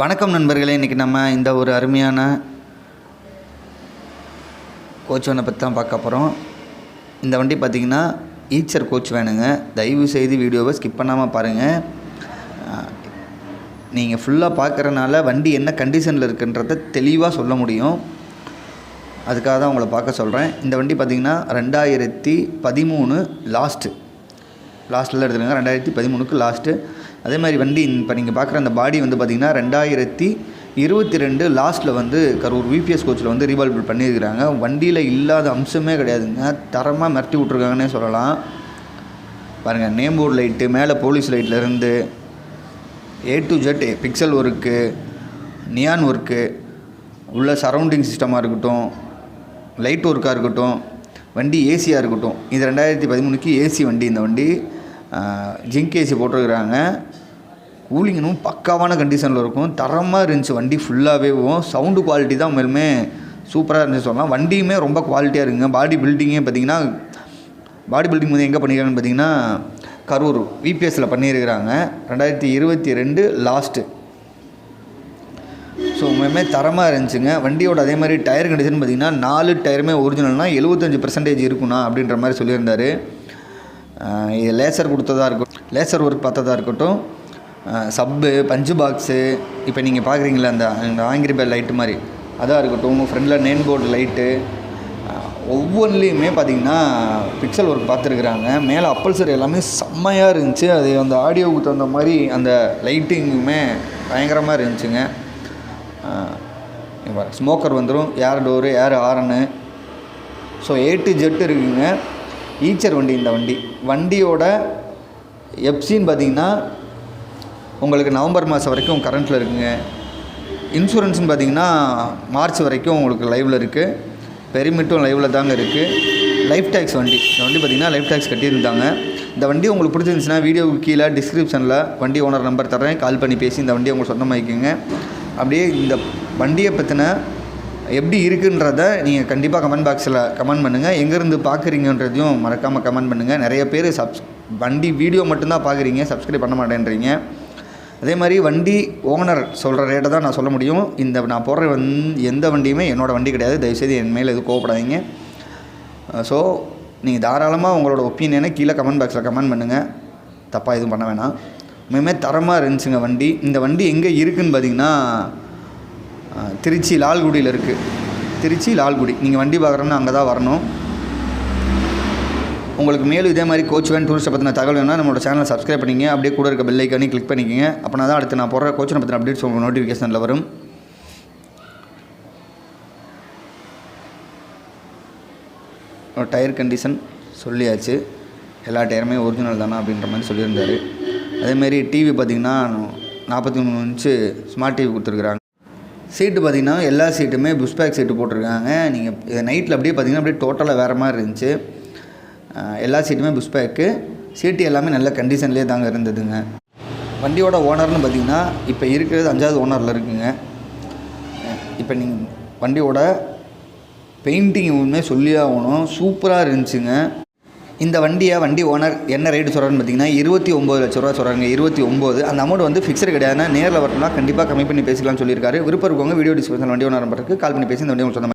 வணக்கம் நண்பர்களே இன்றைக்கி நம்ம இந்த ஒரு அருமையான கோச் வேனை பற்றி தான் பார்க்க போகிறோம் இந்த வண்டி பார்த்திங்கன்னா ஈச்சர் கோச் வேணுங்க. தயவு செய்து வீடியோவை ஸ்கிப் பண்ணாமல் பாருங்கள் நீங்கள் ஃபுல்லாக பார்க்குறனால வண்டி என்ன கண்டிஷனில் இருக்குன்றத தெளிவாக சொல்ல முடியும். அதுக்காக தான் உங்களை பார்க்க சொல்கிறேன் இந்த வண்டி பார்த்திங்கன்னா ரெண்டாயிரத்தி பதிமூணு லாஸ்ட்டு லாஸ்ட்டில் எடுத்துருங்க ரெண்டாயிரத்தி பதிமூணுக்கு லாஸ்ட்டு அதே மாதிரி வண்டி இப்போ நீங்கள் பார்க்குற அந்த பாடி வந்து பார்த்திங்கன்னா ரெண்டாயிரத்தி இருபத்தி ரெண்டு லாஸ்ட்டில் வந்து கரூர் விபிஎஸ் கோச்சில் வந்து ரீவால்வ் பண்ணியிருக்கிறாங்க. வண்டியில் இல்லாத அம்சமே கிடையாதுங்க. தரமாக மிரட்டி விட்ருக்காங்கன்னே சொல்லலாம். பாருங்கள் நேம் போர்டு லைட்டு மேலே police லைட்லேருந்து A to Z pixel work neon work உள்ள சரௌண்டிங் சிஸ்டமாக இருக்கட்டும் லைட் ஒர்க்காக இருக்கட்டும் வண்டி ஏசியாக இருக்கட்டும். இது ரெண்டாயிரத்தி பதிமூணுக்கு ஏசி வண்டி இந்த வண்டி ஜிங்க் ஏசி போட்டிருக்கிறாங்க. கூலிங்கனும் பக்காவான கண்டிஷனில் இருக்கும். தரமாக இருந்துச்சு. வண்டி ஃபுல்லாகவேவும் சவுண்டு குவாலிட்டி தான் மேலுமே சூப்பராக இருந்துச்சு சொல்லலாம். வண்டியுமே ரொம்ப குவாலிட்டியாக இருக்குங்க. பாடி பில்டிங்கே பார்த்தீங்கன்னா பாடி பில்டிங் வந்து எங்கே பண்ணியிருக்காங்கன்னு பார்த்தீங்கன்னா கரூர் விபிஎஸ்சில் பண்ணியிருக்கிறாங்க ரெண்டாயிரத்தி இருபத்தி ரெண்டு லாஸ்ட்டு ஸோ உண்மையுமே தரமாக இருந்துச்சுங்க. வண்டியோட அதே மாதிரி டயர் கண்டிஷன் பார்த்திங்கன்னா நாலு டயருமே ஒரிஜினல்னால் எழுபத்தஞ்சி பர்சன்டேஜ் இருக்குண்ணா அப்படின்ற மாதிரி சொல்லியிருந்தார். இது லேசர் கொடுத்ததாக இருக்கட்டும் லேசர் ஒர்க் பார்த்ததா இருக்கட்டும். சப்பு பஞ்சு பாக்ஸு இப்போ நீங்கள் பார்க்குறீங்களா அந்த அந்த ஆங்கிரி பெல் லைட்டு மாதிரி. அதாக இருக்கட்டும் ஃப்ரண்டில் நேம் போர்டு லைட்டு ஒவ்வொன்றுலேயுமே பார்த்தீங்கன்னா பிக்சல் ஒர்க் பார்த்துருக்குறாங்க மேலே அப்பல்சர் எல்லாமே செம்மையாக இருந்துச்சு. அது அந்த ஆடியோவுக்கு தகுந்த மாதிரி அந்த லைட்டிங்குமே பயங்கரமாக இருந்துச்சுங்க. ஸ்மோக்கர் வந்துடும் ஏர் டோரு ஏர் ஆரனு ஸோ ஏ டு ஜெட் இருக்குங்க. ஈச்சர் வண்டி இந்த வண்டி. வண்டியோட எப்சின்னு பார்த்தீங்கன்னா உங்களுக்கு நவம்பர் மாதம் வரைக்கும் கரண்ட்டில் இருக்குங்க. இன்சூரன்ஸ்னு பார்த்தீங்கன்னா மார்ச் வரைக்கும் உங்களுக்கு லைவில் இருக்குது பெரிமிட்டும் லைவில் தாங்க இருக்குது லைஃப் டேக்ஸ் வண்டி. இந்த வண்டி பார்த்திங்கன்னா லைஃப் டேக்ஸ் கட்டியிருந்தாங்க. இந்த வண்டி உங்களுக்கு பிடிச்சிருந்துச்சுன்னா வீடியோவுக்கு கீழே டிஸ்கிரிப்ஷனில் வண்டி ஓனர் நம்பர் தரேன் கால் பண்ணி பேசி இந்த வண்டியை உங்களுக்கு சொந்தமாக்கிக்கோங்க. அப்படியே இந்த வண்டியை பற்றின எப்படி இருக்குன்றத நீங்கள் கண்டிப்பாக கமெண்ட் பாக்ஸில் கமெண்ட் பண்ணுங்கள் எங்கேருந்து பார்க்குறீங்கன்றதையும் மறக்காமல் கமெண்ட் பண்ணுங்கள் நிறைய பேர் சப்ஸ் வண்டி வீடியோ மட்டும்தான் பார்க்குறீங்க சப்ஸ்கிரைப் பண்ண மாட்டேன்றீங்க. அதே மாதிரி வண்டி ஓனர் சொல்கிற ரேட்டை தான் நான் சொல்ல முடியும். இந்த நான் போடுற வந் எந்த வண்டியுமே என்னோடய வண்டி கிடையாது. தயவுசெய்து என் மேலே எதுவும் கோவப்படாதீங்க. ஸோ நீங்கள் தாராளமாக உங்களோட ஒப்பீனியனை கீழே கமெண்ட் பாக்ஸில் கமெண்ட் பண்ணுங்கள் தப்பாக எதுவும் பண்ண வேணாம். உண்மையுமே தரமாக இருந்துச்சுங்க வண்டி. இந்த வண்டி எங்கே இருக்குதுன்னு பார்த்தீங்கன்னா திருச்சி லால்குடியில் இருக்குது திருச்சி லால்குடி. நீங்கள் வண்டி பார்க்குறோம்னா அங்கே தான் வரணும். உங்களுக்கு மேலும் இதே மாதிரி கோச் வேன் டூரிஸ்ட்டை பற்றின தகவல் வேணால் நம்மளோட சேனலை சப்ஸ்கிரைப் பண்ணிங்க அப்படியே கூட இருக்க பெல் ஐக்கானே கிளிக் பண்ணிக்கங்க. அப்படின்னா தான் அடுத்து நான் போடுற கோச்சனை பற்றின அப்டேட்ஸ் உங்களுக்கு நோட்டிஃபிகேஷனில் வரும். டயர் கண்டிஷன் சொல்லியாச்சு. எல்லா டயருமே ஒரிஜினல் தானே அப்படின்ற மாதிரி சொல்லியிருந்தார். அதேமாரி டிவி பார்த்திங்கன்னா நாற்பத்தி மூணு இன்ச்சு ஸ்மார்ட் டிவி கொடுத்துருக்குறாங்க. சீட்டு பார்த்திங்கன்னா எல்லா சீட்டுமே புஷ் பேக் சீட்டு போட்டிருக்காங்க. நீங்கள் நைட்டில் அப்படியே பார்த்திங்கன்னா அப்படியே டோட்டலாக வேறு மாதிரி இருந்துச்சு. எல்லா சீட்டுமே புஷ் பேக்கு சீட்டு எல்லாமே நல்ல கண்டிஷன்லேயே தாங்க இருந்ததுங்க. வண்டியோட ஓனர்னு பார்த்திங்கன்னா இப்போ இருக்கிறது அஞ்சாவது ஓனரில் இருக்குங்க. இப்போ நீங்கள் வண்டியோட பெயிண்டிங் ஒன்றுமே சொல்லி ஆகணும். சூப்பராக இருந்துச்சுங்க. இந்த வண்டியை வண்டி ஓனர் என்ன ரேட்டு சொல்கிறான்னு பார்த்தீங்கன்னா இருபத்தி ஒம்பது லட்ச ரூபா சொல்கிறாங்க இருபத்தி ஒம்பது அந்த அமௌண்ட் வந்து ஃபிக்ஸடு கிடையாதுன்னா நேரில் வரணும்னா கண்டிப்பாக கம்மி பண்ணி பேசிக்கலாம்னு சொல்லியிருக்காரு. விருப்பம் இருக்கவங்க வீடியோ டிஸ்கிரிப்ஷன் வண்டி ஓனர் நம்பருக்கு கால் பண்ணி பேசி இந்த வண்டி உங்களுக்கு சொன்னாங்க